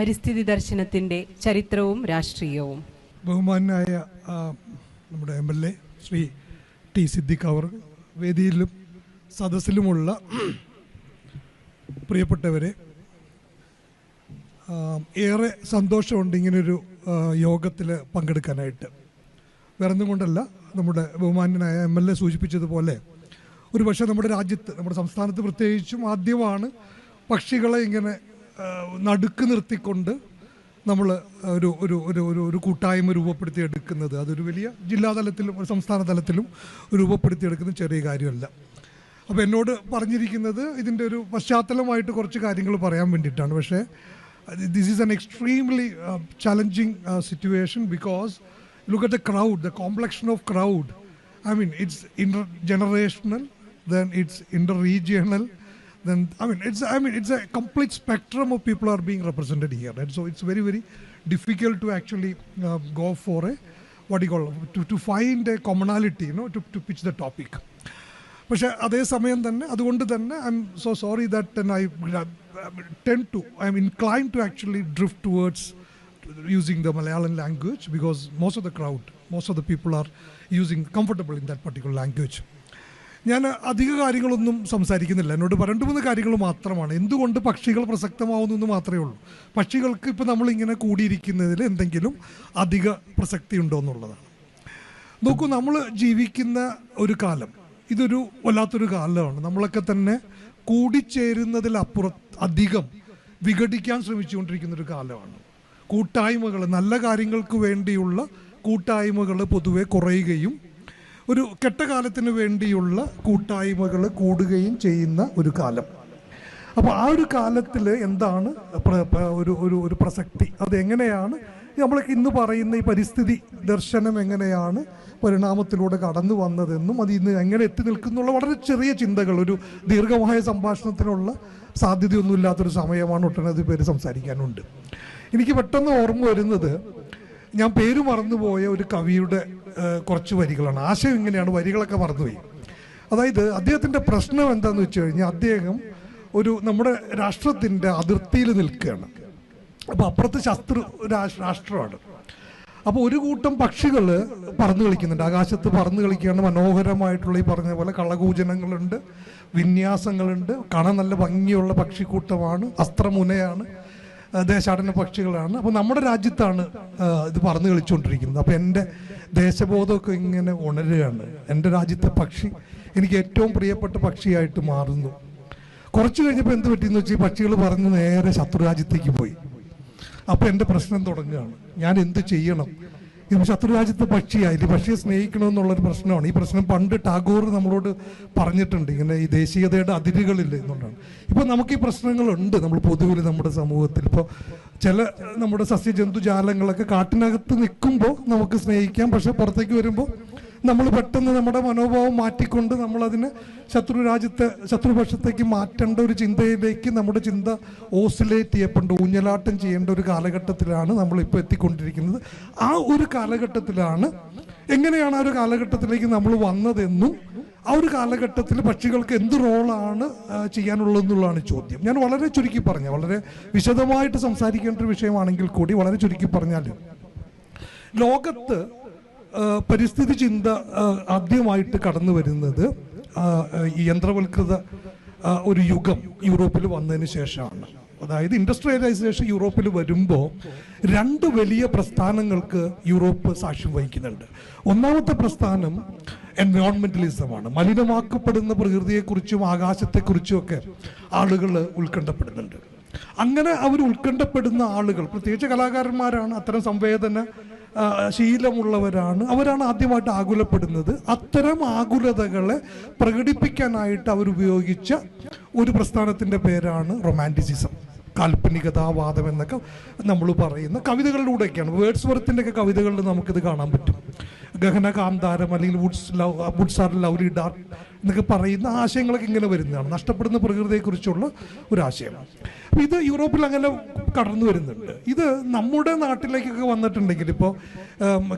പരിസ്ഥിതി ദർശനത്തിന്റെ ചരിത്രവും രാഷ്ട്രീയവും. ബഹുമാനായ നമ്മുടെ M L A Shri T Siddique അവർ വേദിയിലും സദസ്സിലുമുള്ള പ്രിയപ്പെട്ടവരെ ഏറെ സന്തോഷമുണ്ട് ഇങ്ങനൊരു യോഗത്തിൽ പങ്കെടുക്കാനായിട്ട്. വേറൊന്നും കൊണ്ടല്ല നമ്മുടെ ബഹുമാനായ എം എൽ എ സൂചിപ്പിച്ചതുപോലെ ഒരു പക്ഷേ നമ്മുടെ രാജ്യത്ത് നമ്മുടെ സംസ്ഥാനത്ത് പ്രത്യേകിച്ചും ആദ്യമാണ് പക്ഷികളെ ഇങ്ങനെ നടുക്ക് നിർത്തിക്കൊണ്ട് നമ്മൾ ഒരു ഒരു ഒരു ഒരു ഒരു കൂട്ടായ്മ രൂപപ്പെടുത്തി എടുക്കുന്നത്. അതൊരു വലിയ ജില്ലാ തലത്തിലും ഒരു സംസ്ഥാന തലത്തിലും രൂപപ്പെടുത്തി എടുക്കുന്ന ചെറിയ കാര്യമല്ല. അപ്പോൾ എന്നോട് പറഞ്ഞിരിക്കുന്നത് ഇതിന്റെ ഒരു പശ്ചാത്തലമായിട്ട് കുറച്ച് കാര്യങ്ങൾ പറയാൻ വേണ്ടിയിട്ടാണ്. പക്ഷേ this is an extremely challenging situation because look at the crowd the complexion of crowd I mean it's mean, generational then it's it's interregional, then I mean, it's I mean, it's a complete spectrum of people are being represented here, and so it's very very difficult to actually uh, go for a what do you call to, to find a commonality, you know, to, to pitch the topic. പക്ഷേ അതേസമയം തന്നെ അതുകൊണ്ട് തന്നെ I am so sorry that I tend to I am incline to actually drift towards using the Malayalam language because most of the crowd, most of the people are using comfortable in that particular language. ഞാൻ അധിക കാര്യങ്ങളൊന്നും സംസാരിക്കുന്നില്ല. എന്നോട് രണ്ട് മൂന്ന് കാര്യങ്ങൾ മാത്രമാണ്. എന്തുകൊണ്ട് പക്ഷികൾ പ്രസക്തമാവുന്നു എന്ന് മാത്രമേ ഉള്ളൂ. പക്ഷികൾക്ക് ഇപ്പോൾ നമ്മളിങ്ങനെ കൂടിയിരിക്കുന്നതിൽ എന്തെങ്കിലും അധിക പ്രസക്തി ഉണ്ടോ എന്നുള്ളതാണ്. നോക്കൂ നമ്മൾ ജീവിക്കുന്ന ഒരു കാലം ഇതൊരു വല്ലാത്തൊരു കാലമാണ്. നമ്മളൊക്കെ തന്നെ കൂടിച്ചേരുന്നതിലപ്പുറത്ത് അധികം വിഘടിക്കാൻ ശ്രമിച്ചുകൊണ്ടിരിക്കുന്ന ഒരു കാലമാണ്. കൂട്ടായ്മകൾ നല്ല കാര്യങ്ങൾക്ക് വേണ്ടിയുള്ള കൂട്ടായ്മകൾ പൊതുവെ കുറയുകയും ഒരു കെട്ടകാലത്തിന് വേണ്ടിയുള്ള കൂട്ടായ്മകൾ കൂടുകയും ചെയ്യുന്ന ഒരു കാലം. അപ്പോൾ ആ ഒരു കാലത്തിൽ എന്താണ് ഒരു ഒരു ഒരു പ്രസക്തി? അതെങ്ങനെയാണ്? നമ്മൾ ഇന്ന് പറയുന്ന ഈ പരിസ്ഥിതി ദർശനം എങ്ങനെയാണ് പരിണാമത്തിലൂടെ കടന്നു വന്നതെന്നും അത് ഇന്ന് എങ്ങനെ എത്തി നിൽക്കുന്നുള്ള വളരെ ചെറിയ ചിന്തകൾ ഒരു ദീർഘമായ സംഭാഷണത്തിനുള്ള സാധ്യതയൊന്നുമില്ലാത്തൊരു സമയമാണ് ഒട്ടനവധി പേര് സംസാരിക്കാനുണ്ട്. എനിക്ക് പെട്ടെന്ന് ഓർമ്മ വരുന്നത് ഞാൻ പേര് മറന്നുപോയ ഒരു കവിയുടെ കുറച്ച് വരികളാണ്. ആശയം ഇങ്ങനെയാണ്. വരികളൊക്കെ മറന്നുപോയി. അതായത് അദ്ദേഹത്തിന്റെ പ്രശ്നം എന്താണെന്ന് വെച്ച് കഴിഞ്ഞാൽ അദ്ദേഹം ഒരു നമ്മുടെ രാഷ്ട്രത്തിന്റെ അതിർത്തിയിൽ നിൽക്കുകയാണ്. അപ്പോൾ അപ്പുറത്ത് ശത്രു രാഷ്ട്രമാണ്. അപ്പോൾ ഒരു കൂട്ടം പക്ഷികൾ പറന്നു കളിക്കുന്നുണ്ട്. ആകാശത്ത് പറന്നു കളിക്കുകയാണ്. മനോഹരമായിട്ടുള്ള ഈ പറഞ്ഞ പോലെ കളകൂചനങ്ങളുണ്ട് വിന്യാസങ്ങളുണ്ട്. കാണാൻ നല്ല ഭംഗിയുള്ള പക്ഷിക്കൂട്ടമാണ്. അസ്ത്രമുനയാണ്. ദേശാടന പക്ഷികളാണ്. അപ്പോൾ നമ്മുടെ രാജ്യത്താണ് ഇത് പറന്ന് കളിച്ചുകൊണ്ടിരിക്കുന്നത്. അപ്പോൾ എന്റെ ദേശബോധമൊക്കെ ഇങ്ങനെ ഉണരുകയാണ്. എന്റെ രാജ്യത്തെ പക്ഷി എനിക്ക് ഏറ്റവും പ്രിയപ്പെട്ട പക്ഷിയായിട്ട് മാറുന്നു. കുറച്ച് കഴിഞ്ഞപ്പോൾ എന്ത് പറ്റിയെന്ന് വെച്ചാൽ ഈ പക്ഷികൾ പറഞ്ഞ് നേരെ ശത്രുരാജ്യത്തേക്ക് പോയി. അപ്പോൾ എന്റെ പ്രശ്നം തുടങ്ങുകയാണ്. ഞാൻ എന്ത് ചെയ്യണം? ഇത് ശത്രുരാജ്യത്തെ പക്ഷിയായി പക്ഷിയെ സ്നേഹിക്കണമെന്നുള്ളൊരു പ്രശ്നമാണ്. ഈ പ്രശ്നം പണ്ട് ടാഗോർ നമ്മളോട് പറഞ്ഞിട്ടുണ്ട്. ഇങ്ങനെ ഈ ദേശീയതയുടെ അതിരുകളില്ല എന്നുള്ളതാണ്. ഇപ്പോൾ നമുക്ക് ഈ പ്രശ്നങ്ങളുണ്ട് നമ്മൾ പൊതുവിൽ നമ്മുടെ സമൂഹത്തിൽ. ഇപ്പോൾ ചില നമ്മുടെ സസ്യജന്തുജാലങ്ങളൊക്കെ കാട്ടിനകത്ത് നിൽക്കുമ്പോൾ നമുക്ക് സ്നേഹിക്കാം. പക്ഷെ പുറത്തേക്ക് വരുമ്പോൾ നമ്മൾ പെട്ടെന്ന് നമ്മുടെ മനോഭാവം മാറ്റിക്കൊണ്ട് നമ്മളതിനെ ശത്രു രാജ്യത്തെ ശത്രുപക്ഷത്തേക്ക് മാറ്റേണ്ട ഒരു ചിന്തയിലേക്ക് നമ്മുടെ ചിന്ത ഓസിലേറ്റ് ചെയ്യപ്പെടേണ്ട ഊഞ്ഞലാട്ടം ചെയ്യേണ്ട ഒരു കാലഘട്ടത്തിലാണ് നമ്മളിപ്പോൾ എത്തിക്കൊണ്ടിരിക്കുന്നത്. ആ ഒരു കാലഘട്ടത്തിലാണ് എങ്ങനെയാണ് ആ ഒരു കാലഘട്ടത്തിലേക്ക് നമ്മൾ വന്നതെന്നും ആ ഒരു കാലഘട്ടത്തിൽ പക്ഷികൾക്ക് എന്ത് റോളാണ് ചെയ്യാനുള്ളതെന്നുള്ളതാണ് ചോദ്യം. ഞാൻ വളരെ ചുരുക്കി പറഞ്ഞു വളരെ വിശദമായിട്ട് സംസാരിക്കേണ്ട ഒരു വിഷയമാണെങ്കിൽ കൂടി വളരെ ചുരുക്കി പറഞ്ഞാൽ ലോകത്ത് പരിസ്ഥിതി ചിന്ത ആദ്യമായിട്ട് കടന്നു വരുന്നത് യന്ത്രവൽകൃത ഒരു യുഗം യൂറോപ്പിൽ വന്നതിന് ശേഷമാണ്. അതായത് ഇൻഡസ്ട്രിയലൈസേഷൻ യൂറോപ്പിൽ വരുമ്പോൾ രണ്ട് വലിയ പ്രസ്ഥാനങ്ങൾക്ക് യൂറോപ്പ് സാക്ഷ്യം വഹിക്കുന്നുണ്ട്. ഒന്നാമത്തെ പ്രസ്ഥാനം എൻവയോൺമെന്റലിസമാണ്. മലിനമാക്കപ്പെടുന്ന പ്രകൃതിയെക്കുറിച്ചും ആകാശത്തെക്കുറിച്ചും ഒക്കെ ആളുകൾ ഉത്കണ്ഠപ്പെടുന്നുണ്ട്. അങ്ങനെ അവർ ഉത്കണ്ഠപ്പെടുന്ന ആളുകൾ പ്രത്യേകിച്ച് കലാകാരന്മാരാണ് അത്തരം സംവേദന ശീലമുള്ളവരാണ്. അവരാണ് ആദ്യമായിട്ട് ആകുലപ്പെടുന്നത്. അത്തരം ആകുലതകളെ പ്രകടിപ്പിക്കാനായിട്ട് അവരുപയോഗിച്ച ഒരു പ്രസ്ഥാനത്തിന്റെ പേരാണ് റൊമാന്റിസിസം കാൽപ്പനികതാവാദം എന്നൊക്കെ നമ്മൾ പറയുന്ന കവിതകളിലൂടെയൊക്കെയാണ് വേർഡ്സ് വർത്തിന്റെയൊക്കെ കവിതകളിൽ നമുക്കിത് കാണാൻ പറ്റും. ഗഹന കാന്താരം അല്ലെങ്കിൽ woods love woods are lovely dark എന്നൊക്കെ പറയുന്ന ആശയങ്ങളൊക്കെ ഇങ്ങനെ വരുന്നതാണ്. നഷ്ടപ്പെടുന്ന പ്രകൃതിയെക്കുറിച്ചുള്ള ഒരു ആശയം. ഇത് യൂറോപ്പിൽ അങ്ങനെ കടന്നു വരുന്നുണ്ട്. ഇത് നമ്മുടെ നാട്ടിലേക്കൊക്കെ വന്നിട്ടുണ്ടെങ്കിൽ ഇപ്പോൾ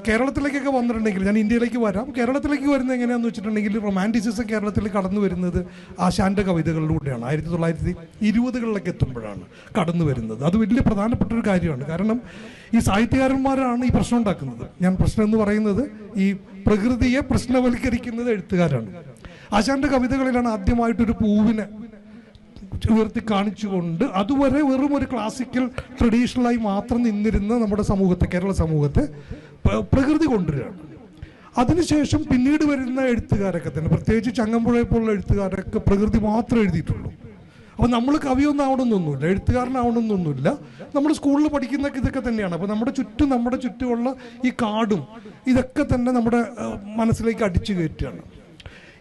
കേരളത്തിലേക്കൊക്കെ വന്നിട്ടുണ്ടെങ്കിൽ ഞാൻ ഇന്ത്യയിലേക്ക് വരാം. കേരളത്തിലേക്ക് വരുന്നത് എങ്ങനെയാണെന്ന് വെച്ചിട്ടുണ്ടെങ്കിൽ റൊമാന്റിസിസം കേരളത്തിൽ കടന്നു വരുന്നത് ആശാന്റെ കവിതകളിലൂടെയാണ്. ആയിരത്തി തൊള്ളായിരത്തി ഇരുപതുകളിലൊക്കെ എത്തുമ്പോഴാണ് കടന്നു വരുന്നത്. അത് വലിയ പ്രധാനപ്പെട്ട ഒരു കാര്യമാണ്. കാരണം ഈ സാഹിത്യകാരന്മാരാണ് ഈ പ്രശ്നം ഉണ്ടാക്കുന്നത്. ഞാൻ പ്രശ്നം എന്ന് പറയുന്നത് ഈ പ്രകൃതിയെ പ്രശ്നവൽക്കരിക്കുന്നത് എഴുത്തുകാരാണ്. ആശാന്റെ കവിതകളിലാണ് ആദ്യമായിട്ടൊരു പൂവിനെ ഉയർത്തി കാണിച്ചുകൊണ്ട് അതുവരെ വെറും ഒരു ക്ലാസിക്കൽ ട്രഡീഷണലായി മാത്രം നിന്നിരുന്ന നമ്മുടെ സമൂഹത്തെ കേരള സമൂഹത്തെ പ്രകൃതി കൊണ്ടുവരികയാണ്. അതിനുശേഷം പിന്നീട് വരുന്ന എഴുത്തുകാരൊക്കെ തന്നെ പ്രത്യേകിച്ച് ചങ്ങമ്പുഴയെ പോലുള്ള എഴുത്തുകാരൊക്കെ പ്രകൃതി മാത്രം എഴുതിയിട്ടുള്ളൂ. അപ്പോൾ നമ്മൾ കവിയൊന്നും ആവണമെന്നൊന്നുമില്ല എഴുത്തുകാരനാവണമെന്നൊന്നുമില്ല. നമ്മൾ സ്കൂളിൽ പഠിക്കുന്ന ഇതൊക്കെ തന്നെയാണ്. അപ്പോൾ നമ്മുടെ ചുറ്റും നമ്മുടെ ചുറ്റുമുള്ള ഈ കാടും ഇതൊക്കെ തന്നെ നമ്മുടെ മനസ്സിലേക്ക് അടിച്ചു കയറ്റുകയാണ്.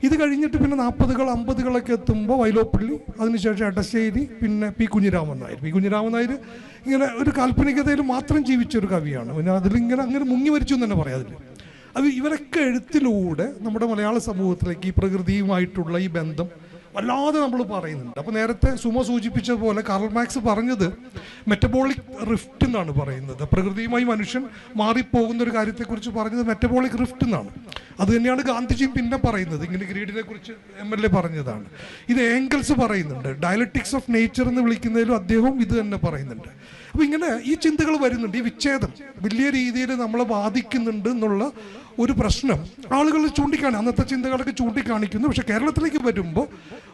ഇത് കഴിഞ്ഞിട്ട് പിന്നെ നാൽപ്പതുകൾ അമ്പതുകളൊക്കെ എത്തുമ്പോൾ വൈലോപ്പള്ളി അതിനുശേഷം എടശ്ശേരി പിന്നെ പി കുഞ്ഞിരാമൻ നായർ. പി കുഞ്ഞിരാമൻ നായർ ഇങ്ങനെ ഒരു കാൽപ്പനികതയിൽ മാത്രം ജീവിച്ച ഒരു കവിയാണ്. പിന്നെ അതിലിങ്ങനെ അങ്ങനെ മുങ്ങി മരിച്ചു എന്ന് തന്നെ പറയാം അതിൽ അത് ഇവരൊക്കെ എഴുത്തിലൂടെ നമ്മുടെ മലയാള സമൂഹത്തിലേക്ക് ഈ പ്രകൃതിയുമായിട്ടുള്ള ഈ ബന്ധം വല്ലാതെ നമ്മൾ പറയുന്നുണ്ട്. അപ്പോൾ നേരത്തെ സുമ സൂചിപ്പിച്ചതുപോലെ കാർൽ മാക്സ് പറഞ്ഞത് മെറ്റബോളിക് റിഫ്റ്റ് എന്നാണ് പറയുന്നത്. പ്രകൃതിയുമായി മനുഷ്യൻ മാറിപ്പോകുന്ന ഒരു കാര്യത്തെക്കുറിച്ച് പറഞ്ഞത് മെറ്റബോളിക് റിഫ്റ്റ് എന്നാണ്. അത് തന്നെയാണ് ഗാന്ധിജി പിന്നെ പറയുന്നത്. ഇങ്ങനെ ഗ്രീഡിനെ കുറിച്ച് എം എൽ എ പറഞ്ഞതാണ്. ഇത് ഏങ്കൽസ് പറയുന്നുണ്ട്. ഡയലറ്റിക്സ് ഓഫ് നേച്ചർ എന്ന് വിളിക്കുന്നതിലും അദ്ദേഹവും ഇത് തന്നെ പറയുന്നുണ്ട്. അപ്പോൾ ഇങ്ങനെ ഈ ചിന്തകൾ വരുന്നുണ്ട്. ഈ വിച്ഛേദം വലിയ രീതിയിൽ നമ്മളെ ബാധിക്കുന്നുണ്ട് എന്നുള്ള ഒരു പ്രശ്നം. ആളുകൾ ചൂണ്ടിക്കാണി അന്നത്തെ ചിന്തകളൊക്കെ ചൂണ്ടിക്കാണിക്കുന്നു. പക്ഷെ കേരളത്തിലേക്ക് വരുമ്പോൾ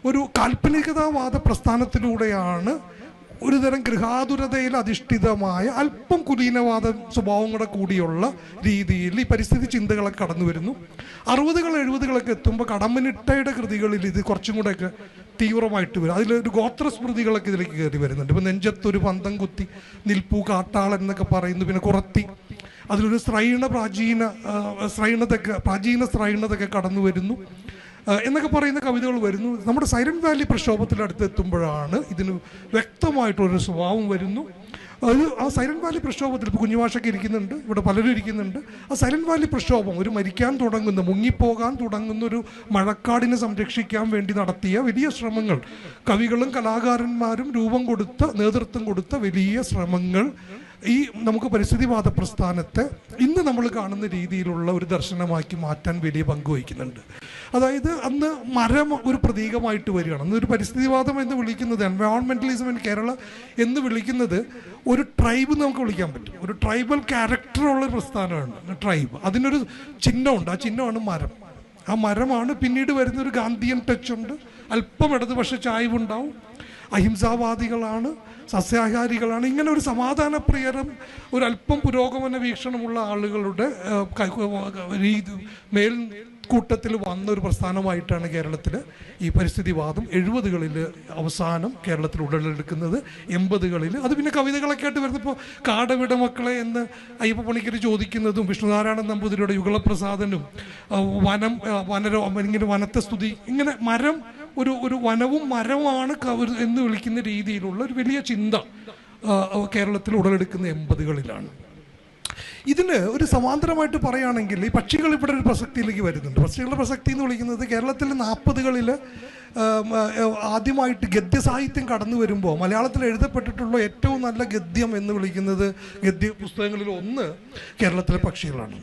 ഒരു കാൽപ്പനികതാവാദ പ്രസ്ഥാനത്തിലൂടെയാണ് ഒരു തരം ഗൃഹാതുരതയിൽ അധിഷ്ഠിതമായ അല്പം കുലീനവാദ സ്വഭാവം കൂടെ കൂടിയുള്ള രീതിയിൽ ഈ പരിസ്ഥിതി ചിന്തകളൊക്കെ കടന്നു വരുന്നു. അറുപതുകൾ എഴുപതുകളൊക്കെ എത്തുമ്പോൾ കടമ്പനിട്ടയുടെ കൃതികളിൽ ഇത് കുറച്ചും കൂടെയൊക്കെ തീവ്രമായിട്ട് വരും. അതിലൊരു ഗോത്രസ്മൃതികളൊക്കെ ഇതിലേക്ക് കയറി വരുന്നുണ്ട്. ഇപ്പം നെഞ്ചത്തൊരു പന്തം കുത്തി നിൽപ്പൂ കാട്ടാളൻ എന്നൊക്കെ പറയുന്നു. പിന്നെ കുറത്തി. അതിലൊരു ശ്രൈണ പ്രാചീന ആ, ശ്രൈണതൊക്കെ പ്രാചീന ശ്രൈണതൊക്കെ കടന്നു വരുന്നു. എന്നൊക്കെ പറയുന്ന കവിതകൾ വരുന്നു. നമ്മുടെ സൈലന്റ് വാലി പ്രക്ഷോഭത്തിനടുത്ത് എത്തുമ്പോഴാണ് ഇതിന് വ്യക്തമായിട്ടൊരു സ്വഭാവം വരുന്നു. അത് ആ സൈലന്റ് വാലി പ്രക്ഷോഭത്തിൽ ഇപ്പോൾ കുഞ്ഞുമാഷൊക്കെ ഇരിക്കുന്നുണ്ട് ഇവിടെ പലരും ഇരിക്കുന്നുണ്ട്. ആ സൈലന്റ് വാലി പ്രക്ഷോഭം ഒരു മരിക്കാൻ തുടങ്ങുന്ന മുങ്ങിപ്പോകാൻ തുടങ്ങുന്ന ഒരു മഴക്കാടിനെ സംരക്ഷിക്കാൻ വേണ്ടി നടത്തിയ വലിയ ശ്രമങ്ങൾ. കവികളും കലാകാരന്മാരും രൂപം കൊടുത്ത നേതൃത്വം കൊടുത്ത വലിയ ശ്രമങ്ങൾ. ഈ നമുക്ക് പരിസ്ഥിതിവാദ പ്രസ്ഥാനത്തെ ഇന്ന് നമ്മൾ കാണുന്ന രീതിയിലുള്ള ഒരു ദർശനമാക്കി മാറ്റാൻ വലിയ പങ്ക് വഹിക്കുന്നുണ്ട്. അതായത് അന്ന് മരം ഒരു പ്രതീകമായിട്ട് വരികയാണ്. അന്ന് ഒരു പരിസ്ഥിതിവാദം എന്ന് വിളിക്കുന്നത് എൻവയോൺമെന്റലിസം ഇൻ കേരള എന്ന് വിളിക്കുന്നത് ഒരു ട്രൈബ് നമുക്ക് വിളിക്കാൻ പറ്റും. ഒരു ട്രൈബൽ ക്യാരക്ടറുള്ള പ്രസ്ഥാനമാണ്. ട്രൈബ് അതിനൊരു ചിഹ്നമുണ്ട്. ആ ചിഹ്നമാണ് മരം. ആ മരമാണ് പിന്നീട് വരുന്ന ഒരു ഗാന്ധിയൻ ടച്ച് ഉണ്ട്. അല്പം ഇടതുപക്ഷ ചായ്വുണ്ടാവും. അഹിംസാവാദികളാണ്. സസ്യാഹാരികളാണ്. ഇങ്ങനെ ഒരു സമാധാനപ്രിയരും ഒരു അല്പം പുരോഗമന വീക്ഷണമുള്ള ആളുകളുടെ രീതി മേൽ കൂട്ടത്തിൽ വന്ന ഒരു പ്രസ്ഥാനമായിട്ടാണ് കേരളത്തിൽ ഈ പരിസ്ഥിതിവാദം എഴുപതുകളിൽ അവസാനം കേരളത്തിൽ ഉടലെടുക്കുന്നത് എൺപതുകളിൽ അത് പിന്നെ കവിതകളൊക്കെ ആയിട്ട് വരുന്നപ്പോൾ കാടവിട മക്കളെ എന്ന് അയ്യപ്പ പണിക്കർ ചോദിക്കുന്നതും വിഷ്ണുനാരായണൻ നമ്പൂതിരിയുടെ യുഗളപ്രസാദനും വനം വനരോ ഇങ്ങനെ വനത്തെ സ്തുതി ഇങ്ങനെ മരം ഒരു ഒരു വനവും മരവുമാണ് കവർ എന്ന് വിളിക്കുന്ന രീതിയിലുള്ള ഒരു വലിയ ചിന്ത കേരളത്തിൽ ഉടലെടുക്കുന്ന എൺപതുകളിലാണ്. ഇതിന് ഒരു സമാന്തരമായിട്ട് പറയുകയാണെങ്കിൽ ഈ പക്ഷികൾ ഇവിടെ ഒരു പ്രസക്തിയിലേക്ക് വരുന്നുണ്ട്. പക്ഷികളുടെ പ്രസക്തി എന്ന് വിളിക്കുന്നത് കേരളത്തിൽ നാൽപ്പതുകളിൽ ആദ്യമായിട്ട് ഗദ്യസാഹിത്യം കടന്നു വരുമ്പോൾ മലയാളത്തിൽ എഴുതപ്പെട്ടിട്ടുള്ള ഏറ്റവും നല്ല ഗദ്യം എന്ന് വിളിക്കുന്നത് ഗദ്യ പുസ്തകങ്ങളിൽ ഒന്ന് കേരളത്തിലെ പക്ഷികളാണ്.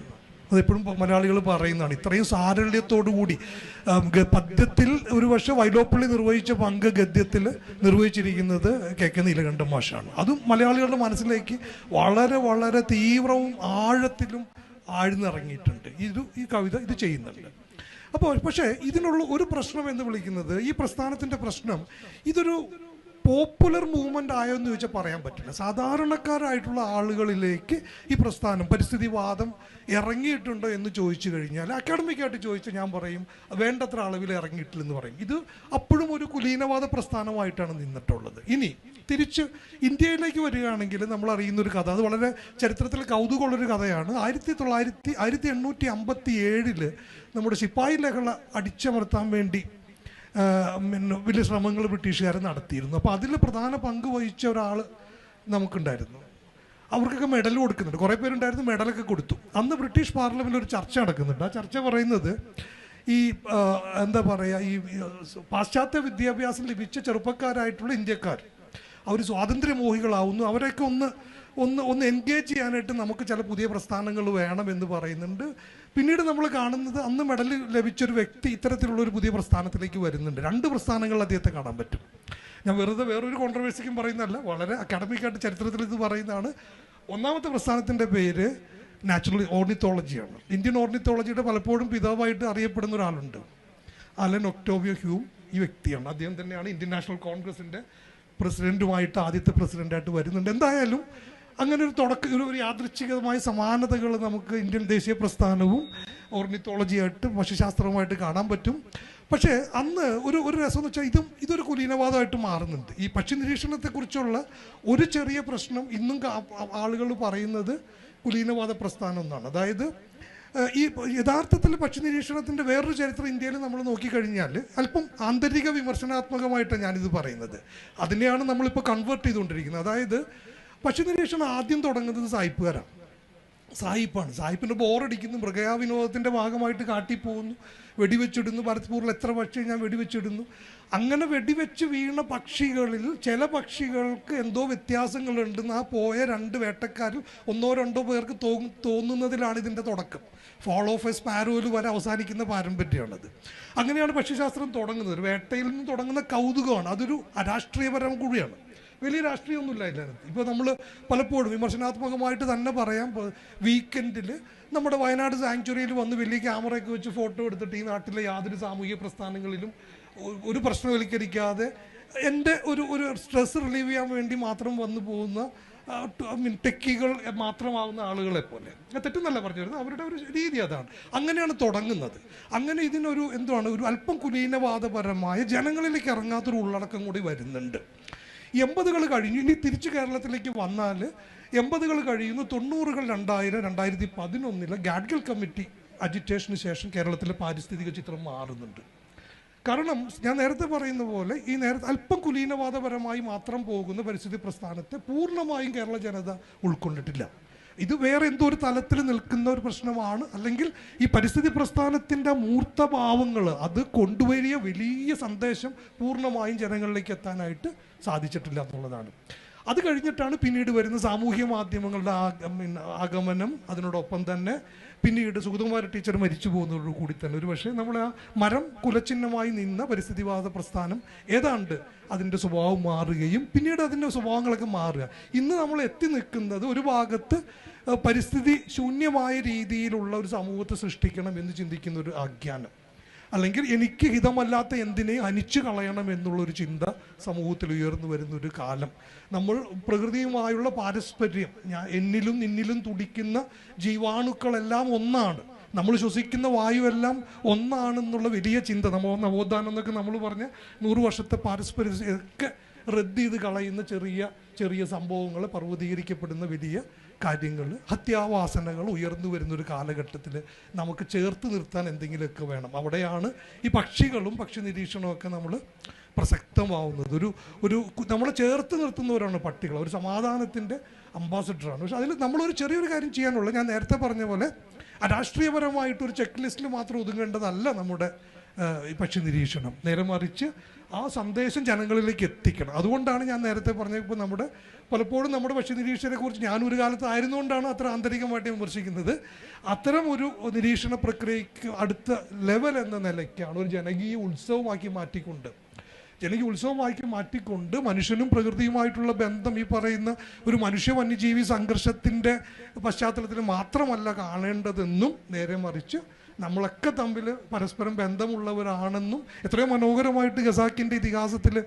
അതെപ്പോഴും മലയാളികൾ പറയുന്നതാണ്. ഇത്രയും സാരല്യത്തോടു കൂടി ആം, ഗ- പദ്യത്തിൽ ഒരു പക്ഷേ വൈലോപ്പള്ളി നിർവഹിച്ച പങ്ക് ഗദ്യത്തിൽ നിർവഹിച്ചിരിക്കുന്നത് കെ കെ നീലകണ്ഠൻ മാഷാണ്. അതും മലയാളികളുടെ മനസ്സിലേക്ക് വളരെ വളരെ തീവ്രവും ആഴത്തിലും ആഴ്ന്നിറങ്ങിയിട്ടുണ്ട്. ഇത് ഈ കവിത ഇത് ചെയ്യുന്നുണ്ട്. അപ്പോൾ പക്ഷേ ഇതിനുള്ള ഒരു പ്രശ്നം എന്ന് വിളിക്കുന്നത് ഈ പ്രസ്ഥാനത്തിന്റെ പ്രശ്നം ഇതൊരു പോപ്പുലർ മൂവ്മെന്റ് ആയോ എന്ന് ചോദിച്ചാൽ പറയാൻ പറ്റില്ല. സാധാരണക്കാരായിട്ടുള്ള ആളുകളിലേക്ക് ഈ പ്രസ്ഥാനം പരിസ്ഥിതിവാദം ഇറങ്ങിയിട്ടുണ്ടോ എന്ന് ചോദിച്ചു കഴിഞ്ഞാൽ അക്കാഡമിക്കായിട്ട് ചോദിച്ചാൽ ഞാൻ പറയും വേണ്ടത്ര അളവിൽ ഇറങ്ങിയിട്ടില്ലെന്ന് പറയും. ഇത് അപ്പോഴും ഒരു കുലീനവാദ പ്രസ്ഥാനമായിട്ടാണ് നിന്നിട്ടുള്ളത്. ഇനി തിരിച്ച് ഇന്ത്യയിലേക്ക് വരികയാണെങ്കിൽ നമ്മൾ അറിയുന്ന ഒരു കഥ അത് വളരെ ചരിത്രത്തിൽ കൗതുകമുള്ളൊരു കഥയാണ്. ആയിരത്തി തൊള്ളായിരത്തി ആയിരത്തി എണ്ണൂറ്റി അമ്പത്തി ഏഴിൽ നമ്മുടെ ശിപ്പായി ലഹള അടിച്ചമർത്താൻ വേണ്ടി വലിയ ശ്രമങ്ങൾ ബ്രിട്ടീഷുകാർ നടത്തിയിരുന്നു. അപ്പോൾ അതിൽ പ്രധാന പങ്ക് വഹിച്ച ഒരാൾ നമുക്കുണ്ടായിരുന്നു. അവർക്കൊക്കെ മെഡൽ കൊടുക്കുന്നുണ്ട്. കുറേ പേരുണ്ടായിരുന്നു മെഡലൊക്കെ കൊടുത്തു. അന്ന് ബ്രിട്ടീഷ് പാർലമെന്റിൽ ഒരു ചർച്ച നടക്കുന്നുണ്ട്. ആ ചർച്ച പറയുന്നത് ഈ എന്താ പറയുക ഈ, പാശ്ചാത്യ വിദ്യാഭ്യാസം ലഭിച്ച ചെറുപ്പക്കാരായിട്ടുള്ള ഇന്ത്യക്കാർ അവർ സ്വാതന്ത്ര്യമോഹികളാവുന്നു. അവരെയൊക്കെ ഒന്ന് ഒന്ന് ഒന്ന് എൻഗേജ് ചെയ്യാനായിട്ട് നമുക്ക് ചില പുതിയ പ്രസ്ഥാനങ്ങൾ വേണം എന്ന് പറയുന്നുണ്ട്. പിന്നീട് നമ്മൾ കാണുന്നത് അന്ന് മെഡൽ ലഭിച്ചൊരു വ്യക്തി ഇത്തരത്തിലുള്ള ഒരു പുതിയ പ്രസ്ഥാനത്തിലേക്ക് വരുന്നുണ്ട്. രണ്ട് പ്രസ്ഥാനങ്ങൾ അദ്ദേഹത്തെ കാണാൻ പറ്റും. ഞാൻ വെറുതെ വേറൊരു കോൺട്രവേഴ്സിക്കും പറയുന്നതല്ല വളരെ അക്കാഡമിക്കായിട്ട് ചരിത്രത്തിൽ ഇത് പറയുന്നതാണ്. ഒന്നാമത്തെ പ്രസ്ഥാനത്തിന്റെ പേര് നാച്ചുറൽ ഓർണിത്തോളജിയാണ് ഇന്ത്യൻ ഓർണിത്തോളജിയുടെ പലപ്പോഴും പിതാവായിട്ട് അറിയപ്പെടുന്ന ഒരാളുണ്ട്. അലൻ ഒക്ടോബിയോ ഹ്യൂം ഈ വ്യക്തിയാണ്. അദ്ദേഹം തന്നെയാണ് ഇന്ത്യൻ നാഷണൽ കോൺഗ്രസിന്റെ പ്രസിഡന്റുമായിട്ട് ആദ്യത്തെ പ്രസിഡന്റായിട്ട് വരുന്നുണ്ട്. എന്തായാലും അങ്ങനെ ഒരു തുടക്ക ഒരു യാദൃച്ഛികമായ സമാനതകൾ നമുക്ക് ഇന്ത്യൻ ദേശീയ പ്രസ്ഥാനവും ഓർണിത്തോളജിയായിട്ട് പക്ഷിശാസ്ത്രവുമായിട്ട് കാണാൻ പറ്റും. പക്ഷേ അന്ന് ഒരു ഒരു രസം എന്ന് വെച്ചാൽ ഇതും ഇതൊരു കുലീനവാദമായിട്ട് മാറുന്നുണ്ട്. ഈ പക്ഷി നിരീക്ഷണത്തെക്കുറിച്ചുള്ള ഒരു ചെറിയ പ്രശ്നം ഇന്നും ആളുകൾ പറയുന്നത് കുലീനവാദ പ്രസ്ഥാനം എന്നാണ്. അതായത് ഈ യഥാർത്ഥത്തിൽ പക്ഷി നിരീക്ഷണത്തിന്റെ വേറൊരു ചരിത്രം ഇന്ത്യയിൽ നമ്മൾ നോക്കിക്കഴിഞ്ഞാൽ അല്പം ആന്തരിക വിമർശനാത്മകമായിട്ടാണ് ഞാനിത് പറയുന്നത്. അതിനെയാണ് നമ്മളിപ്പോൾ കൺവേർട്ട് ചെയ്തുകൊണ്ടിരിക്കുന്നത്. അതായത് പക്ഷി നിരീക്ഷണം ആദ്യം തുടങ്ങുന്നത് സായിപ്പുകാരാണ്. സായിപ്പാണ്. സായിപ്പിന്റെ ബോറടിക്കുന്നു മൃഗയാ വിനോദത്തിന്റെ ഭാഗമായിട്ട് കാട്ടിപ്പോകുന്നു വെടിവെച്ചിടുന്നു. ഭരത്പൂരിൽ എത്ര പക്ഷി ഞാൻ വെടിവെച്ചിടുന്നു. അങ്ങനെ വെടിവെച്ച് വീണ പക്ഷികളിൽ ചില പക്ഷികൾക്ക് എന്തോ വ്യത്യാസങ്ങളുണ്ടെന്ന് ആ പോയ രണ്ട് വേട്ടക്കാരിൽ ഒന്നോ രണ്ടോ പേർക്ക് തോ തോന്നുന്നതിലാണ് ഇതിന്റെ തുടക്കം. ഫോൾ ഓഫ് എ സ്പാരോയിൽ വരെ അവസാനിക്കുന്ന പാരമ്പര്യമാണത്. അങ്ങനെയാണ് പക്ഷിശാസ്ത്രം തുടങ്ങുന്നത്. വേട്ടയിൽ നിന്ന് തുടങ്ങുന്ന കൗതുകമാണ്. അതൊരു രാഷ്ട്രീയപരം കൂടിയാണ്. വലിയ രാഷ്ട്രീയമൊന്നുമില്ല ഇല്ലായിരുന്നു ഇപ്പോൾ നമ്മൾ പലപ്പോഴും വിമർശനാത്മകമായിട്ട് തന്നെ പറയാം. വീക്കെൻഡിൽ നമ്മുടെ വയനാട് സാങ്ച്വറിയിൽ വന്ന് വലിയ ക്യാമറയൊക്കെ വെച്ച് ഫോട്ടോ എടുത്തിട്ട് ഈ നാട്ടിലെ യാതൊരു സാമൂഹിക പ്രസ്ഥാനങ്ങളിലും ഒരു പ്രശ്നവൽക്കരിക്കാതെ എന്റെ ഒരു ഒരു സ്ട്രെസ് റിലീവ് ചെയ്യാൻ വേണ്ടി മാത്രം വന്നു പോകുന്ന ടെക്കികൾ മാത്രമാവുന്ന ആളുകളെ പോലെ. തെറ്റെന്നല്ല പറഞ്ഞു വരുന്നത് അവരുടെ ഒരു രീതി അതാണ്. അങ്ങനെയാണ് തുടങ്ങുന്നത്. അങ്ങനെ ഇതിനൊരു എന്താണ് ഒരു അല്പം കുലീനവാദപരമായ ജനങ്ങളിലേക്ക് ഇറങ്ങാത്തൊരു ഉള്ളടക്കം കൂടി വരുന്നുണ്ട്. എൺപതുകൾ കഴിഞ്ഞു. ഇനി തിരിച്ച് കേരളത്തിലേക്ക് വന്നാൽ എൺപതുകൾ കഴിയുന്നു. തൊണ്ണൂറുകൾ രണ്ടായിരം രണ്ടായിരത്തി പതിനൊന്നിലെ ഗാഡ്ഗിൽ കമ്മിറ്റി അജിറ്റേഷന് ശേഷം കേരളത്തിലെ പാരിസ്ഥിതിക ചിത്രം മാറുന്നുണ്ട്. കാരണം ഞാൻ നേരത്തെ പറയുന്ന പോലെ ഈ നേരത്തെ അല്പം കുലീനവാദപരമായി മാത്രം പോകുന്ന പരിസ്ഥിതി പ്രസ്ഥാനത്തെ പൂർണമായും കേരള ജനത ഉൾക്കൊണ്ടിട്ടില്ല. ഇത് വേറെ എന്തോ ഒരു തലത്തിൽ നിൽക്കുന്ന ഒരു പ്രശ്നമാണ്. അല്ലെങ്കിൽ ഈ പരിസ്ഥിതി പ്രസ്ഥാനത്തിന്റെ മൂർത്തഭാവങ്ങൾ അത് കൊണ്ടുവരിയ വലിയ സന്ദേശം പൂർണമായും ജനങ്ങളിലേക്ക് എത്താനായിട്ട് സാധിച്ചിട്ടില്ല എന്നുള്ളതാണ്. അത് കഴിഞ്ഞിട്ടാണ് പിന്നീട് വരുന്ന സാമൂഹ്യ മാധ്യമങ്ങളുടെ ആഗ- ആഗമനം. അതിനോടൊപ്പം തന്നെ പിന്നീട് സുഗതകുമാര ടീച്ചർ മരിച്ചു പോകുന്നതോടു കൂടി തന്നെ. ഒരു പക്ഷേ നമ്മൾ ആ മരം കുലചിഹ്നമായി നിന്ന പരിസ്ഥിതിവാദ പ്രസ്ഥാനം ഏതാണ്ട് അതിന്റെ സ്വഭാവം മാറുകയും പിന്നീട് അതിന്റെ സ്വഭാവങ്ങളൊക്കെ മാറുക. ഇന്ന് നമ്മൾ എത്തി നിൽക്കുന്നത് ഒരു ഭാഗത്ത് പരിസ്ഥിതി ശൂന്യമായ രീതിയിലുള്ള ഒരു സമൂഹത്തെ സൃഷ്ടിക്കണം എന്ന് ചിന്തിക്കുന്ന ഒരു ആഖ്യാനം. അല്ലെങ്കിൽ എനിക്ക് ഹിതമല്ലാത്ത എന്തിനെ അനിച്ചു കളയണം എന്നുള്ളൊരു ചിന്ത സമൂഹത്തിൽ ഉയർന്നു വരുന്ന ഒരു കാലം. നമ്മൾ പ്രകൃതിയുമായുള്ള പാരസ്പര്യം ഞാൻ എന്നിലും നിന്നിലും തുടിക്കുന്ന ജീവാണുക്കളെല്ലാം ഒന്നാണ്. നമ്മൾ ശ്വസിക്കുന്ന വായുവെല്ലാം ഒന്നാണെന്നുള്ള വലിയ ചിന്ത. നമ്മൾ നവോത്ഥാനം എന്നൊക്കെ നമ്മൾ പറഞ്ഞ നൂറ് വർഷത്തെ പാരസ്പര്യം ഒക്കെ റദ്ദ് ചെയ്ത് കളയുന്ന ചെറിയ ചെറിയ സംഭവങ്ങൾ പർവതീകരിക്കപ്പെടുന്ന വലിയ കാര്യങ്ങൾ ഹത്യാവാസനകൾ ഉയർന്നു വരുന്ന ഒരു കാലഘട്ടത്തിൽ നമുക്ക് ചേർത്ത് നിർത്താൻ എന്തെങ്കിലുമൊക്കെ വേണം. അവിടെയാണ് ഈ പക്ഷികളും പക്ഷി നിരീക്ഷണമൊക്കെ നമ്മൾ പ്രസക്തമാവുന്നത്. ഒരു ഒരു നമ്മളെ ചേർത്ത് നിർത്തുന്നവരാണ് പട്ടികൾ. ഒരു സമാധാനത്തിന്റെ അംബാസഡറാണ്. പക്ഷെ അതിൽ നമ്മളൊരു ചെറിയൊരു കാര്യം ചെയ്യാനുള്ളത് ഞാൻ നേരത്തെ പറഞ്ഞ പോലെ രാഷ്ട്രീയപരമായിട്ട് ഒരു ചെക്ക് ലിസ്റ്റിൽ മാത്രം ഒതുങ്ങേണ്ടതല്ല നമ്മുടെ പക്ഷി നിരീക്ഷണം. നേരെ മറിച്ച് ആ സന്ദേശം ജനങ്ങളിലേക്ക് എത്തിക്കണം. അതുകൊണ്ടാണ് ഞാൻ നേരത്തെ പറഞ്ഞ ഇപ്പോൾ നമ്മുടെ പലപ്പോഴും നമ്മുടെ പക്ഷി നിരീക്ഷണത്തെ കുറിച്ച് ഞാനൊരു കാലത്ത് ആയിരുന്നുകൊണ്ടാണ് അത്ര ആന്തരികമായിട്ട് വിമർശിക്കുന്നത്. അത്തരം ഒരു നിരീക്ഷണ പ്രക്രിയയ്ക്ക് അടുത്ത ലെവൽ എന്ന നിലയ്ക്കാണ് ഒരു ജനകീയ ഉത്സവമാക്കി മാറ്റിക്കൊണ്ട്. ജനകീയ ഉത്സവമാക്കി മാറ്റിക്കൊണ്ട് മനുഷ്യനും പ്രകൃതിയുമായിട്ടുള്ള ബന്ധം ഈ പറയുന്ന ഒരു മനുഷ്യ വന്യജീവി സംഘർഷത്തിന്റെ പശ്ചാത്തലത്തിൽ മാത്രമല്ല കാണേണ്ടതെന്നും നേരെ മറിച്ച് നമ്മളൊക്കെ തമ്മിൽ പരസ്പരം ബന്ധമുള്ളവരാണെന്നും എത്രയോ മനോഹരമായിട്ട് ഖസാക്കിന്റെ ഇതിഹാസത്തിൽ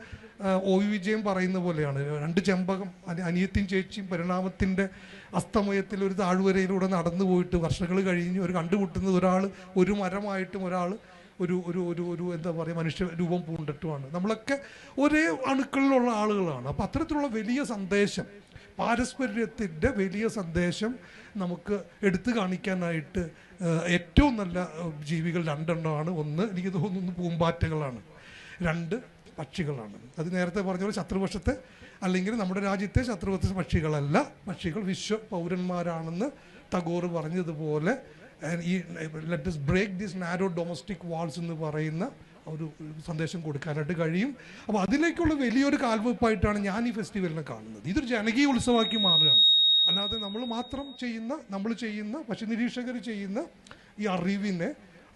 ഒ വിജയം പറയുന്ന പോലെയാണ്. രണ്ട് ചെമ്പകം അനി- അനിയത്തിയും ചേച്ചിയും പരിണാമത്തിന്റെ അസ്തമയത്തിൽ ഒരു താഴ്വരയിലൂടെ നടന്നു പോയിട്ട് വർഷങ്ങൾ കഴിഞ്ഞ് ഒരു കണ്ടുമുട്ടുന്നത് ഒരാൾ ഒരു മരമായിട്ടും ഒരാൾ ഒരു ഒരു ഒരു ഒരു എന്താ പറയുക മനുഷ്യ രൂപം പൂണ്ടിട്ടുമാണ്. നമ്മളൊക്കെ ഒരേ അണുക്കളിലുള്ള ആളുകളാണ്. അപ്പോൾ അത്തരത്തിലുള്ള വലിയ സന്ദേശം പാരസ്പര്യത്തിന്റെ വലിയ സന്ദേശം നമുക്ക് എടുത്തു കാണിക്കാനായിട്ട് ഏറ്റവും നല്ല ജീവികൾ രണ്ടെണ്ണമാണ്. ഒന്ന് എനിക്ക് തോന്നുന്നു പൂമ്പാറ്റകളാണ്. രണ്ട് പക്ഷികളാണ്. അത് നേരത്തെ പറഞ്ഞ പോലെ ശത്രുപക്ഷത്തെ അല്ലെങ്കിൽ നമ്മുടെ രാജ്യത്തെ ശത്രുപക്ഷ പക്ഷികളല്ല. പക്ഷികൾ വിശ്വ പൗരന്മാരാണെന്ന് തഗോർ പറഞ്ഞതുപോലെ ഈ let us break these narrow domestic walls എന്ന് പറയുന്ന ഒരു സന്ദേശം കൊടുക്കാനായിട്ട് കഴിയും. അപ്പോൾ അതിലേക്കുള്ള വലിയൊരു കാൽവെപ്പായിട്ടാണ് ഞാൻ ഈ ഫെസ്റ്റിവലിനെ കാണുന്നത്. ഇതൊരു ജനകീയ ഉത്സവമാക്കി മാറുകയാണ് അല്ലാതെ നമ്മൾ മാത്രം ചെയ്യുന്ന നമ്മൾ ചെയ്യുന്ന പക്ഷെ നിരീക്ഷകർ ചെയ്യുന്ന ഈ അറിവിനെ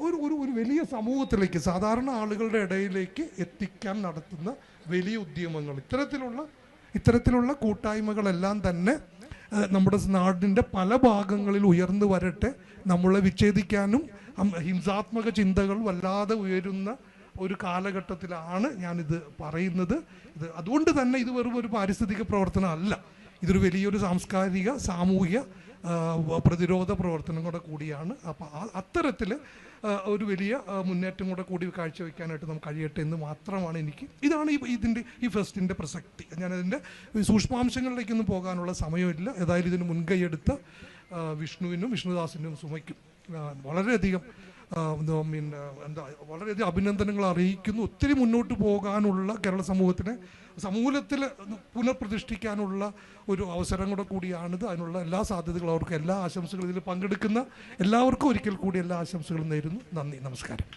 ഒരു ഒരു ഒരു വലിയ സമൂഹത്തിലേക്ക് സാധാരണ ആളുകളുടെ ഇടയിലേക്ക് എത്തിക്കാൻ നടത്തുന്ന വലിയ ഉദ്യമങ്ങൾ. ഇത്തരത്തിലുള്ള ഇത്തരത്തിലുള്ള കൂട്ടായ്മകളെല്ലാം തന്നെ നമ്മുടെ നാടിന്റെ പല ഭാഗങ്ങളിൽ ഉയർന്നു വരട്ടെ നമ്മളെ വിച്ഛേദിക്കാനും ഹിംസാത്മക ചിന്തകൾ വല്ലാതെ ഉയരുന്ന ഒരു കാലഘട്ടത്തിലാണ് ഞാനിത് പറയുന്നത്. ഇത് അതുകൊണ്ട് തന്നെ ഇത് വെറും ഒരു പാരിസ്ഥിതിക പ്രവർത്തനം അല്ല ഇതൊരു വലിയൊരു സാംസ്കാരിക സാമൂഹിക പ്രതിരോധ പ്രവർത്തനം കൂടെ കൂടിയാണ്. അപ്പോൾ അത്തരത്തിൽ ഒരു വലിയ മുന്നേറ്റം കൂടെ കൂടി കാഴ്ചവെക്കാനായിട്ട് നമുക്ക് കഴിയട്ടെ എന്ന് മാത്രമാണ് എനിക്ക് ഇതാണ് ഈ ഇതിന്റെ ഈ ഫെസ്റ്റിന്റെ പ്രസക്തി. ഞാനതിന്റെ സൂക്ഷ്മാംശങ്ങളിലേക്കൊന്നും പോകാനുള്ള സമയമില്ല. ഏതായാലും ഇതിന് മുൻകൈയെടുത്ത വിഷ്ണുവിനും വിഷ്ണുദാസിനും സുമയ്ക്കും വളരെയധികം എന്താ വളരെയധികം അഭിനന്ദനങ്ങൾ അറിയിക്കുന്നു. ഒത്തിരി മുന്നോട്ട് പോകാനുള്ള കേരള സമൂഹത്തിനെ സമൂലത്തിൽ പുനഃപ്രതിഷ്ഠിക്കാനുള്ള ഒരു അവസരം കൂടെ കൂടിയാണിത്. അതിനുള്ള എല്ലാ സാധ്യതകളും അവർക്ക് എല്ലാ ആശംസകളും ഇതിൽ പങ്കെടുക്കുന്ന എല്ലാവർക്കും ഒരിക്കൽ കൂടി എല്ലാ ആശംസകളും നേരുന്നു. നന്ദി നമസ്കാരം.